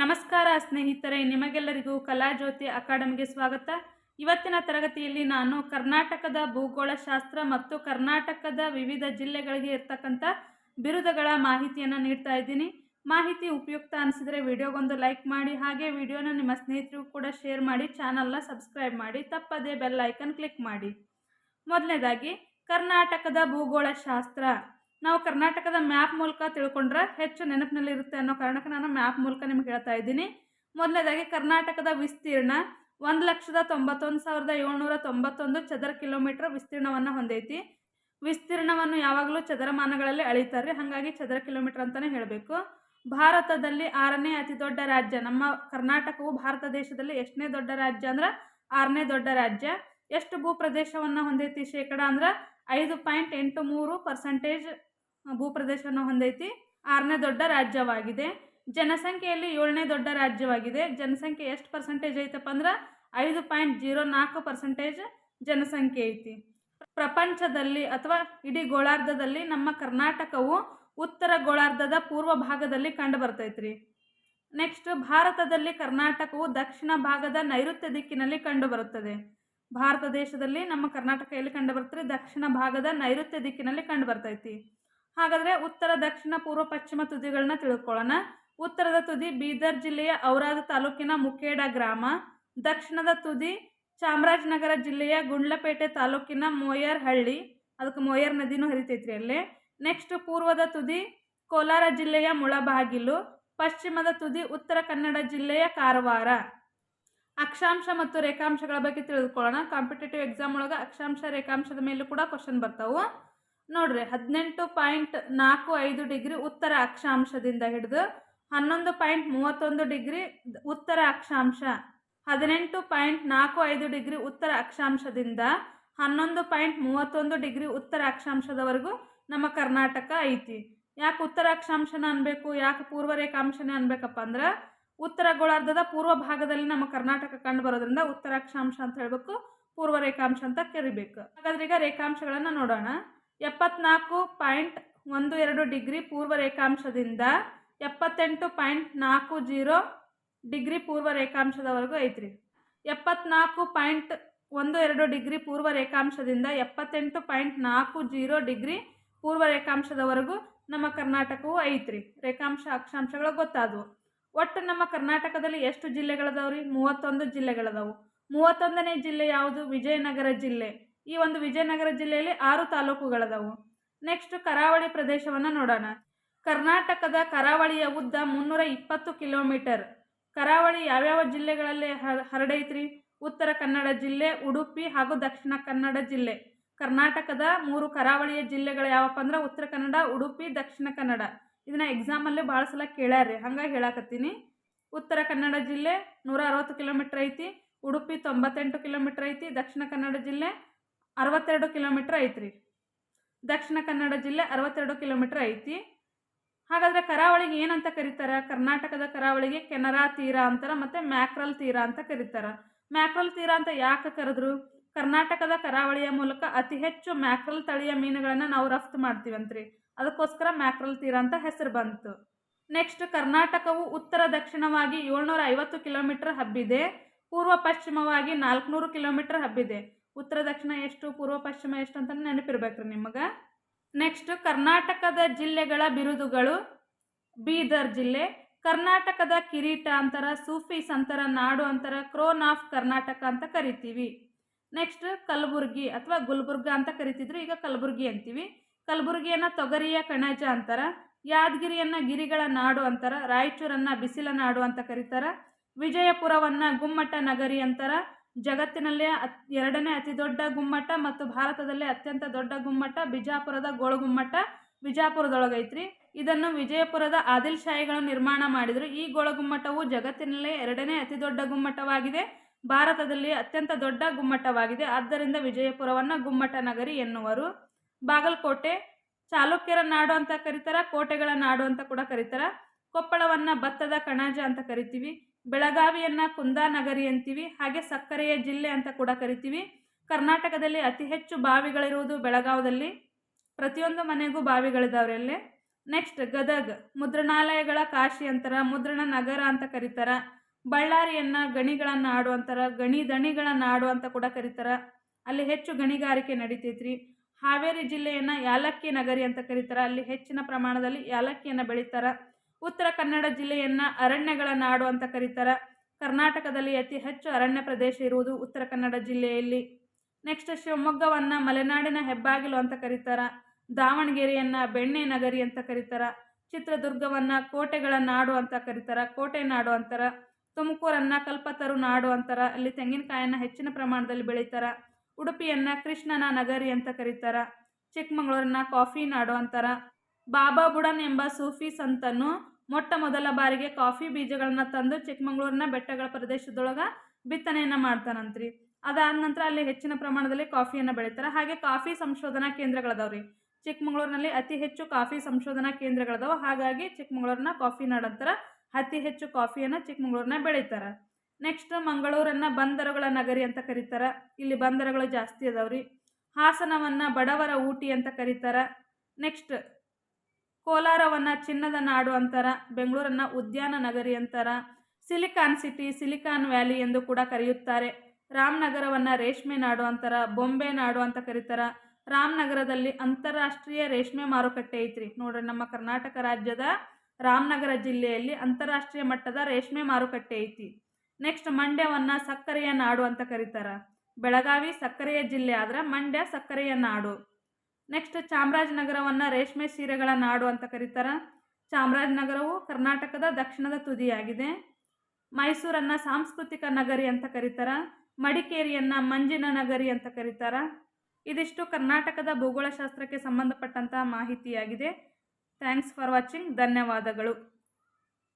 ನಮಸ್ಕಾರ ಸ್ನೇಹಿತರೆ, ನಿಮಗೆಲ್ಲರಿಗೂ ಕಲಾಜ್ಯೋತಿ ಅಕಾಡೆಮಿಗೆ ಸ್ವಾಗತ. ಇವತ್ತಿನ ತರಗತಿಯಲ್ಲಿ ನಾನು ಕರ್ನಾಟಕದ ಭೂಗೋಳಶಾಸ್ತ್ರ ಮತ್ತು ಕರ್ನಾಟಕದ ವಿವಿಧ ಜಿಲ್ಲೆಗಳಿಗೆ ಇರ್ತಕ್ಕಂಥ ಬಿರುದುಗಳ ಮಾಹಿತಿಯನ್ನು ನೀಡ್ತಾ ಇದ್ದೀನಿ. ಮಾಹಿತಿ ಉಪಯುಕ್ತ ಅನಿಸಿದರೆ ವಿಡಿಯೋಗೊಂದು ಲೈಕ್ ಮಾಡಿ, ಹಾಗೆ ವಿಡಿಯೋನ ನಿಮ್ಮ ಸ್ನೇಹಿತರಿಗೂ ಕೂಡ ಶೇರ್ ಮಾಡಿ, ಚಾನಲ್ನ ಸಬ್ಸ್ಕ್ರೈಬ್ ಮಾಡಿ, ತಪ್ಪದೇ ಬೆಲ್ ಐಕನ್ ಕ್ಲಿಕ್ ಮಾಡಿ. ಮೊದಲನೇದಾಗಿ, ಕರ್ನಾಟಕದ ಭೂಗೋಳಶಾಸ್ತ್ರ. ನಾವು ಕರ್ನಾಟಕದ ಮ್ಯಾಪ್ ಮೂಲಕ ತಿಳ್ಕೊಂಡ್ರೆ ಹೆಚ್ಚು ನೆನಪಿನಲ್ಲಿ ಇರುತ್ತೆ ಅನ್ನೋ ಕಾರಣಕ್ಕೆ ನಾನು ಮ್ಯಾಪ್ ಮೂಲಕ ನಿಮ್ಗೆ ಹೇಳ್ತಾ ಇದ್ದೀನಿ. ಮೊದಲನೇದಾಗಿ ಕರ್ನಾಟಕದ ವಿಸ್ತೀರ್ಣ ಒಂದು ಲಕ್ಷದ ತೊಂಬತ್ತೊಂದು ಸಾವಿರದ ಏಳ್ನೂರ ತೊಂಬತ್ತೊಂದು ಚದರ ಕಿಲೋಮೀಟರ್ ವಿಸ್ತೀರ್ಣವನ್ನು ಹೊಂದೈತಿ. ವಿಸ್ತೀರ್ಣವನ್ನು ಯಾವಾಗಲೂ ಚದರಮಾನಗಳಲ್ಲಿ ಅಳಿತಾರೆ. ಹಾಗಾಗಿ ಚದರ ಕಿಲೋಮೀಟರ್ ಅಂತಲೇ ಹೇಳಬೇಕು. ಭಾರತದಲ್ಲಿ ಆರನೇ ಅತಿ ದೊಡ್ಡ ರಾಜ್ಯ. ನಮ್ಮ ಕರ್ನಾಟಕವು ಭಾರತ ದೇಶದಲ್ಲಿ ಎಷ್ಟನೇ ದೊಡ್ಡ ರಾಜ್ಯ ಅಂದ್ರೆ ಆರನೇ ದೊಡ್ಡ ರಾಜ್ಯ. ಎಷ್ಟು ಭೂಪ್ರದೇಶವನ್ನು ಹೊಂದೈತಿ ಶೇಕಡ ಅಂದ್ರೆ ಐದು ಪಾಯಿಂಟ್ ಎಂಟು ಮೂರು ಪರ್ಸೆಂಟೇಜ್ ಭೂಪ್ರದೇಶವನ್ನು ಹೊಂದೈತಿ. ಆರನೇ ದೊಡ್ಡ ರಾಜ್ಯವಾಗಿದೆ. ಜನಸಂಖ್ಯೆಯಲ್ಲಿ ಏಳನೇ ದೊಡ್ಡ ರಾಜ್ಯವಾಗಿದೆ. ಜನಸಂಖ್ಯೆ ಎಷ್ಟು ಪರ್ಸೆಂಟೇಜ್ ಐತಪ್ಪ ಅಂದ್ರೆ ಐದು ಪಾಯಿಂಟ್ ಜೀರೋ ನಾಲ್ಕು ಪರ್ಸೆಂಟೇಜ್ ಜನಸಂಖ್ಯೆ ಐತಿ. ಪ್ರಪಂಚದಲ್ಲಿ ಅಥವಾ ಇಡೀ ಗೋಳಾರ್ಧದಲ್ಲಿ ನಮ್ಮ ಕರ್ನಾಟಕವು ಉತ್ತರ ಗೋಳಾರ್ಧದ ಪೂರ್ವ ಭಾಗದಲ್ಲಿ ಕಂಡು ಬರ್ತೈತ್ರಿ. ನೆಕ್ಸ್ಟ್ ಭಾರತದಲ್ಲಿ ಕರ್ನಾಟಕವು ದಕ್ಷಿಣ ಭಾಗದ ನೈಋತ್ಯ ದಿಕ್ಕಿನಲ್ಲಿ ಕಂಡು ಬರುತ್ತದೆ. ಭಾರತ ದೇಶದಲ್ಲಿ ನಮ್ಮ ಕರ್ನಾಟಕ ಎಲ್ಲಿ ಕಂಡು ಬರ್ತದೆ ದಕ್ಷಿಣ ಭಾಗದ ನೈಋತ್ಯ ದಿಕ್ಕಿನಲ್ಲಿ ಕಂಡು ಬರ್ತೈತಿ. ಹಾಗಾದರೆ ಉತ್ತರ, ದಕ್ಷಿಣ, ಪೂರ್ವ, ಪಶ್ಚಿಮ ತುದಿಗಳನ್ನ ತಿಳ್ಕೊಳ್ಳೋಣ. ಉತ್ತರದ ತುದಿ ಬೀದರ್ ಜಿಲ್ಲೆಯ ಔರಾದ ತಾಲೂಕಿನ ಮುಖೇಡ ಗ್ರಾಮ. ದಕ್ಷಿಣದ ತುದಿ ಚಾಮರಾಜನಗರ ಜಿಲ್ಲೆಯ ಗುಂಡ್ಲಪೇಟೆ ತಾಲೂಕಿನ ಮೊಯರ್ ಹಳ್ಳಿ. ಅದಕ್ಕೆ ಮೋಯರ್ ನದಿನೂ ಹರಿತೈತ್ರಿ ಅಲ್ಲಿ. ನೆಕ್ಸ್ಟ್ ಪೂರ್ವದ ತುದಿ ಕೋಲಾರ ಜಿಲ್ಲೆಯ ಮುಳಬಾಗಿಲು. ಪಶ್ಚಿಮದ ತುದಿ ಉತ್ತರ ಕನ್ನಡ ಜಿಲ್ಲೆಯ ಕಾರವಾರ. ಅಕ್ಷಾಂಶ ಮತ್ತು ರೇಖಾಂಶಗಳ ಬಗ್ಗೆ ತಿಳಿದುಕೊಳ್ಳೋಣ ಕಾಂಪಿಟೇಟಿವ್ ಎಕ್ಸಾಮ್ ಒಳಗೆ ಅಕ್ಷಾಂಶ, ರೇಖಾಂಶದ ಮೇಲೂ ಕೂಡ ಕ್ವಶನ್ ಬರ್ತಾವೆ. ನೋಡ್ರಿ ಹದಿನೆಂಟು ಪಾಯಿಂಟ್ ನಾಲ್ಕು ಐದು ಡಿಗ್ರಿ ಉತ್ತರ ಅಕ್ಷಾಂಶದಿಂದ ಹಿಡಿದು ಹನ್ನೊಂದು ಪಾಯಿಂಟ್ ಮೂವತ್ತೊಂದು ಡಿಗ್ರಿ ಉತ್ತರ ಅಕ್ಷಾಂಶ, ಹದಿನೆಂಟು ಪಾಯಿಂಟ್ ನಾಲ್ಕು ಐದು ಡಿಗ್ರಿ ಉತ್ತರ ಅಕ್ಷಾಂಶದಿಂದ ಹನ್ನೊಂದು ಪಾಯಿಂಟ್ ಮೂವತ್ತೊಂದು ಡಿಗ್ರಿ ಉತ್ತರ ಅಕ್ಷಾಂಶದವರೆಗೂ ನಮ್ಮ ಕರ್ನಾಟಕ ಐತಿ. ಯಾಕೆ ಉತ್ತರ ಅಕ್ಷಾಂಶನ ಅನ್ಬೇಕು, ಯಾಕೆ ಪೂರ್ವ ರೇಖಾಂಶನೇ ಅನ್ಬೇಕಪ್ಪ ಅಂದ್ರೆ ಉತ್ತರ ಗೋಳಾರ್ಧದ ಪೂರ್ವ ಭಾಗದಲ್ಲಿ ನಮ್ಮ ಕರ್ನಾಟಕ ಕಂಡು ಬರೋದ್ರಿಂದ ಉತ್ತರ ಅಕ್ಷಾಂಶ ಅಂತ ಹೇಳಬೇಕು, ಪೂರ್ವ ರೇಖಾಂಶ ಅಂತ ಕರಿಬೇಕು. ಹಾಗಾದ್ರೆ ಈಗ ರೇಖಾಂಶಗಳನ್ನು ನೋಡೋಣ. ಎಪ್ಪತ್ನಾಲ್ಕು ಪಾಯಿಂಟ್ ಒಂದು ಎರಡು ಡಿಗ್ರಿ ಪೂರ್ವ ರೇಖಾಂಶದಿಂದ ಎಪ್ಪತ್ತೆಂಟು ಪಾಯಿಂಟ್ ನಾಲ್ಕು ಜೀರೋ ಡಿಗ್ರಿ ಪೂರ್ವ ರೇಖಾಂಶದವರೆಗೂ ಐತ್ರಿ. ಎಪ್ಪತ್ನಾಲ್ಕು ಪಾಯಿಂಟ್ ಒಂದು ಎರಡು ಡಿಗ್ರಿ ಪೂರ್ವ ರೇಖಾಂಶದಿಂದ ಎಪ್ಪತ್ತೆಂಟು ಪಾಯಿಂಟ್ ನಾಲ್ಕು ಜೀರೋ ಡಿಗ್ರಿ ಪೂರ್ವ ರೇಖಾಂಶದವರೆಗೂ ನಮ್ಮ ಕರ್ನಾಟಕವು ಐತ್ರಿ. ರೇಖಾಂಶ ಅಕ್ಷಾಂಶಗಳು ಗೊತ್ತಾದವು. ಒಟ್ಟು ನಮ್ಮ ಕರ್ನಾಟಕದಲ್ಲಿ ಎಷ್ಟು ಜಿಲ್ಲೆಗಳದಾವ್ರಿ? ಮೂವತ್ತೊಂದು ಜಿಲ್ಲೆಗಳದಾವು. ಮೂವತ್ತೊಂದನೇ ಜಿಲ್ಲೆ ಯಾವುದು? ವಿಜಯನಗರ ಜಿಲ್ಲೆ. ಈ ಒಂದು ವಿಜಯನಗರ ಜಿಲ್ಲೆಯಲ್ಲಿ ಆರು ತಾಲೂಕುಗಳದವು. ನೆಕ್ಸ್ಟ್ ಕರಾವಳಿ ಪ್ರದೇಶವನ್ನು ನೋಡೋಣ. ಕರ್ನಾಟಕದ ಕರಾವಳಿಯ ಉದ್ದ ಮುನ್ನೂರ ಇಪ್ಪತ್ತು ಕಿಲೋಮೀಟರ್. ಕರಾವಳಿ ಯಾವ್ಯಾವ ಜಿಲ್ಲೆಗಳಲ್ಲಿ ಹರಡೈತ್ರಿ? ಉತ್ತರ ಕನ್ನಡ ಜಿಲ್ಲೆ, ಉಡುಪಿ ಹಾಗೂ ದಕ್ಷಿಣ ಕನ್ನಡ ಜಿಲ್ಲೆ. ಕರ್ನಾಟಕದ ಮೂರು ಕರಾವಳಿಯ ಜಿಲ್ಲೆಗಳು ಯಾವಪ್ಪ ಅಂದ್ರೆ ಉತ್ತರ ಕನ್ನಡ, ಉಡುಪಿ, ದಕ್ಷಿಣ ಕನ್ನಡ. ಇದನ್ನ ಎಕ್ಸಾಮಲ್ಲಿ ಭಾಳ ಸಲ ಕೇಳ್ಯಾರ್ರಿ. ಹಂಗಾಗಿ ಹೇಳಕತ್ತೀನಿ. ಉತ್ತರ ಕನ್ನಡ ಜಿಲ್ಲೆ ನೂರ ಅರವತ್ತು ಕಿಲೋಮೀಟ್ರ್ ಐತಿ, ಉಡುಪಿ ತೊಂಬತ್ತೆಂಟು ಕಿಲೋಮೀಟ್ರ್ ಐತಿ, ದಕ್ಷಿಣ ಕನ್ನಡ ಜಿಲ್ಲೆ ಅರವತ್ತೆರಡು ಕಿಲೋಮೀಟ್ರ್ ಐತ್ರಿ. ದಕ್ಷಿಣ ಕನ್ನಡ ಜಿಲ್ಲೆ ಅರವತ್ತೆರಡು ಕಿಲೋಮೀಟ್ರ್ ಐತಿ. ಹಾಗಾದರೆ ಕರಾವಳಿಗೆ ಏನಂತ ಕರೀತಾರೆ? ಕರ್ನಾಟಕದ ಕರಾವಳಿಗೆ ಕೆನರಾ ತೀರ ಅಂತಾರೆ ಮತ್ತು ಮ್ಯಾಕ್ರಲ್ ತೀರ ಅಂತ ಕರೀತಾರೆ. ಮ್ಯಾಕ್ರಲ್ ತೀರ ಅಂತ ಯಾಕೆ ಕರೆದ್ರು? ಕರ್ನಾಟಕದ ಕರಾವಳಿಯ ಮೂಲಕ ಅತಿ ಹೆಚ್ಚು ಮ್ಯಾಕ್ರಲ್ ತಳಿಯ ಮೀನುಗಳನ್ನು ನಾವು ರಫ್ತು ಮಾಡ್ತೀವಂತ್ರಿ. ಅದಕ್ಕೋಸ್ಕರ ಮ್ಯಾಕ್ರಲ್ ತೀರ ಅಂತ ಹೆಸರು ಬಂತು. ನೆಕ್ಸ್ಟ್ ಕರ್ನಾಟಕವು ಉತ್ತರ ದಕ್ಷಿಣವಾಗಿ ಏಳ್ನೂರ ಐವತ್ತು ಕಿಲೋಮೀಟರ್ ಹಬ್ಬಿದೆ. ಪೂರ್ವ ಪಶ್ಚಿಮವಾಗಿ ನಾಲ್ಕುನೂರು ಕಿಲೋಮೀಟರ್ ಹಬ್ಬಿದೆ. ಉತ್ತರ ದಕ್ಷಿಣ ಎಷ್ಟು, ಪೂರ್ವ ಪಶ್ಚಿಮ ಎಷ್ಟು ಅಂತ ನೆನಪಿರ್ಬೇಕ್ರಿ ನಿಮಗೆ. ನೆಕ್ಸ್ಟ್ ಕರ್ನಾಟಕದ ಜಿಲ್ಲೆಗಳ ಬಿರುದುಗಳು. ಬೀದರ್ ಜಿಲ್ಲೆ. ಕರ್ನಾಟಕದ ಕಿರೀಟ ಅಂತರ, ಸೂಫೀಸ್ ಅಂತರ, ನಾಡು ಅಂತರ, ಕ್ರೋನ್ ಆಫ್ ಕರ್ನಾಟಕ ಅಂತ ಕರಿತೀವಿ. ನೆಕ್ಸ್ಟ್ ಕಲಬುರ್ಗಿ ಅಥವಾ ಗುಲ್ಬುರ್ಗ ಅಂತ ಕರಿತಿದ್ರು, ಈಗ ಕಲಬುರ್ಗಿ ಅಂತೀವಿ. ಕಲಬುರ್ಗಿಯನ್ನ ತೊಗರಿಯ ಕಣಜ ಅಂತಾರ, ಯಾದಗಿರಿಯನ್ನು ಗಿರಿಗಳ ನಾಡು ಅಂತಾರ, ರಾಯಚೂರನ್ನು ಬಿಸಿಲ ನಾಡು ಅಂತ ಕರೀತಾರ. ವಿಜಯಪುರವನ್ನು ಗುಮ್ಮಟ ನಗರಿ ಅಂತಾರ ಜಗತ್ತಿನಲ್ಲೇ ಅತ್, ಎರಡನೇ ಅತಿ ದೊಡ್ಡ ಗುಮ್ಮಟ ಮತ್ತು ಭಾರತದಲ್ಲೇ ಅತ್ಯಂತ ದೊಡ್ಡ ಗುಮ್ಮಟ ಬಿಜಾಪುರದ ಗೋಳಗುಮ್ಮಟ ಬಿಜಾಪುರದೊಳಗೈತ್ರಿ. ಇದನ್ನು ವಿಜಯಪುರದ ಆದಿಲ್ ಶಾಹಿಗಳು ನಿರ್ಮಾಣ ಮಾಡಿದರು. ಈ ಗೋಳಗುಮ್ಮಟವು ಜಗತ್ತಿನಲ್ಲೇ ಎರಡನೇ ಅತಿ ದೊಡ್ಡ ಗುಮ್ಮಟವಾಗಿದೆ. ಭಾರತದಲ್ಲಿ ಅತ್ಯಂತ ದೊಡ್ಡ ಗುಮ್ಮಟವಾಗಿದೆ. ಆದ್ದರಿಂದ ವಿಜಯಪುರವನ್ನು ಗುಮ್ಮಟ ನಗರಿ ಎನ್ನುವರು. ಬಾಗಲಕೋಟೆ, ಚಾಲುಕ್ಯರ ನಾಡು ಅಂತ ಕರೀತಾರ, ಕೋಟೆಗಳ ನಾಡು ಅಂತ ಕೂಡ ಕರೀತಾರ. ಕೊಪ್ಪಳವನ್ನು ಭತ್ತದ ಕಣಜ ಅಂತ ಕರಿತೀವಿ. ಬೆಳಗಾವಿಯನ್ನು ಕುಂದಾನಗರಿ ಅಂತೀವಿ, ಹಾಗೆ ಸಕ್ಕರೆಯ ಜಿಲ್ಲೆ ಅಂತ ಕೂಡ ಕರಿತೀವಿ. ಕರ್ನಾಟಕದಲ್ಲಿ ಅತಿ ಹೆಚ್ಚು ಬಾವಿಗಳಿರುವುದು ಬೆಳಗಾವದಲ್ಲಿ. ಪ್ರತಿಯೊಂದು ಮನೆಗೂ ಬಾವಿಗಳಿದಾವೆ ಅಲ್ಲಿ. ನೆಕ್ಸ್ಟ್ ಗದಗ್, ಮುದ್ರಣಾಲಯಗಳ ಕಾಶಿ ಅಂತಾರ, ಮುದ್ರಣ ನಗರ ಅಂತ ಕರೀತಾರ. ಬಳ್ಳಾರಿಯನ್ನ ಗಣಿಗಳ ನಾಡು ಅಂತಾರ ಗಣಿ ದಣಿಗಳ ನಾಡು ಅಂತ ಕೂಡ ಕರೀತಾರ. ಅಲ್ಲಿ ಹೆಚ್ಚು ಗಣಿಗಾರಿಕೆ ನಡೀತೈತ್ರಿ. ಹಾವೇರಿ ಜಿಲ್ಲೆಯನ್ನ ಯಾಲಕ್ಕಿ ನಗರಿ ಅಂತ ಕರೀತಾರ. ಅಲ್ಲಿ ಹೆಚ್ಚಿನ ಪ್ರಮಾಣದಲ್ಲಿ ಯಾಲಕ್ಕಿಯನ್ನು ಬೆಳೀತಾರ. ಉತ್ತರ ಕನ್ನಡ ಜಿಲ್ಲೆಯನ್ನು ಅರಣ್ಯಗಳ ನಾಡು ಅಂತ ಕರೀತಾರ. ಕರ್ನಾಟಕದಲ್ಲಿ ಅತಿ ಹೆಚ್ಚು ಅರಣ್ಯ ಪ್ರದೇಶ ಇರುವುದು ಉತ್ತರ ಕನ್ನಡ ಜಿಲ್ಲೆಯಲ್ಲಿ. ನೆಕ್ಸ್ಟ್ ಶಿವಮೊಗ್ಗವನ್ನು ಮಲೆನಾಡಿನ ಹೆಬ್ಬಾಗಿಲು ಅಂತ ಕರೀತಾರ. ದಾವಣಗೆರೆಯನ್ನ ಬೆಣ್ಣೆ ನಗರಿ ಅಂತ ಕರೀತಾರ. ಚಿತ್ರದುರ್ಗವನ್ನ ಕೋಟೆಗಳ ನಾಡು ಅಂತ ಕರೀತಾರ. ಕೋಟೆ ನಾಡು ಅಂತಾರ. ತುಮಕೂರನ್ನ ಕಲ್ಪತರು ನಾಡು ಅಂತಾರ. ಅಲ್ಲಿ ತೆಂಗಿನಕಾಯನ್ನು ಹೆಚ್ಚಿನ ಪ್ರಮಾಣದಲ್ಲಿ ಬೆಳೀತಾರ. ಉಡುಪಿಯನ್ನ ಕೃಷ್ಣನ ನಗರಿ ಅಂತ ಕರೀತಾರ. ಚಿಕ್ಕಮಗಳೂರನ್ನ ಕಾಫಿ ನಾಡು ಅಂತಾರ. ಬಾಬಾ ಬುಡನ್ ಎಂಬ ಸೂಫಿ ಸಂತನು ಮೊಟ್ಟ ಮೊದಲ ಬಾರಿಗೆ ಕಾಫಿ ಬೀಜಗಳನ್ನು ತಂದು ಚಿಕ್ಕಮಗಳೂರಿನ ಬೆಟ್ಟಗಳ ಪ್ರದೇಶದೊಳಗೆ ಬಿತ್ತನೆಯನ್ನು ಮಾಡ್ತಾನಂತ್ರಿ. ಅದಾದ ನಂತರ ಅಲ್ಲಿ ಹೆಚ್ಚಿನ ಪ್ರಮಾಣದಲ್ಲಿ ಕಾಫಿಯನ್ನು ಬೆಳೀತಾರೆ. ಹಾಗೆ ಕಾಫಿ ಸಂಶೋಧನಾ ಕೇಂದ್ರಗಳದಾವ್ರಿ. ಚಿಕ್ಕಮಗಳೂರಿನಲ್ಲಿ ಅತಿ ಹೆಚ್ಚು ಕಾಫಿ ಸಂಶೋಧನಾ ಕೇಂದ್ರಗಳದಾವ. ಹಾಗಾಗಿ ಚಿಕ್ಕಮಗಳೂರಿನ ಕಾಫಿ ನಾಡಂತರ ಅತಿ ಹೆಚ್ಚು ಕಾಫಿಯನ್ನು ಚಿಕ್ಕಮಗಳೂರಿನ ಬೆಳೀತಾರೆ. ನೆಕ್ಸ್ಟ್ ಮಂಗಳೂರನ್ನು ಬಂದರುಗಳ ನಗರಿ ಅಂತ ಕರೀತಾರ. ಇಲ್ಲಿ ಬಂದರುಗಳು ಜಾಸ್ತಿ ಅದಾವ್ರಿ. ಹಾಸನವನ್ನ ಬಡವರ ಊಟಿ ಅಂತ ಕರೀತಾರ. ನೆಕ್ಸ್ಟ್ ಕೋಲಾರವನ್ನ ಚಿನ್ನದ ನಾಡು ಅಂತಾರ, ಬೆಂಗಳೂರನ್ನ ಉದ್ಯಾನ ನಗರಿ ಅಂತಾರ, ಸಿಲಿಕಾನ್ ಸಿಟಿ, ಸಿಲಿಕಾನ್ ವ್ಯಾಲಿ ಎಂದು ಕೂಡ ಕರೆಯುತ್ತಾರೆ. ರಾಮನಗರವನ್ನ ರೇಷ್ಮೆ ನಾಡು ಅಂತಾರ, ಬೊಂಬೆ ನಾಡು ಅಂತ ಕರೀತಾರ. ರಾಮನಗರದಲ್ಲಿ ಅಂತಾರಾಷ್ಟ್ರೀಯ ರೇಷ್ಮೆ ಮಾರುಕಟ್ಟೆ ಐತ್ರಿ. ನೋಡ್ರಿ, ನಮ್ಮ ಕರ್ನಾಟಕ ರಾಜ್ಯದ ರಾಮನಗರ ಜಿಲ್ಲೆಯಲ್ಲಿ ಅಂತಾರಾಷ್ಟ್ರೀಯ ಮಟ್ಟದ ರೇಷ್ಮೆ ಮಾರುಕಟ್ಟೆ ಐತಿ. ನೆಕ್ಸ್ಟ್ ಮಂಡ್ಯವನ್ನ ಸಕ್ಕರೆಯ ನಾಡು ಅಂತ ಕರೀತಾರ. ಬೆಳಗಾವಿ ಸಕ್ಕರೆಯ ಜಿಲ್ಲೆ ಆದ್ರೆ ಮಂಡ್ಯ ಸಕ್ಕರೆಯ ನಾಡು. ನೆಕ್ಸ್ಟ್ ಚಾಮರಾಜನಗರವನ್ನ ರೇಷ್ಮೆ ಸೀರೆಗಳ ನಾಡು ಅಂತ ಕರೀತಾರ. ಚಾಮರಾಜನಗರವು ಕರ್ನಾಟಕದ ದಕ್ಷಿಣದ ತುದಿಯಾಗಿದೆ. ಮೈಸೂರನ್ನ ಸಾಂಸ್ಕೃತಿಕ ನಗರಿ ಅಂತ ಕರೀತಾರ. ಮಡಿಕೇರಿಯನ್ನು ಮಂಜಿನ ನಗರಿ ಅಂತ ಕರೀತಾರ. ಇದಿಷ್ಟು ಕರ್ನಾಟಕದ ಭೂಗೋಳಶಾಸ್ತ್ರಕ್ಕೆ ಸಂಬಂಧಪಟ್ಟಂತಹ ಮಾಹಿತಿಯಾಗಿದೆ. ಥ್ಯಾಂಕ್ಸ್ ಫಾರ್ ವಾಚಿಂಗ್ ಧನ್ಯವಾದಗಳು.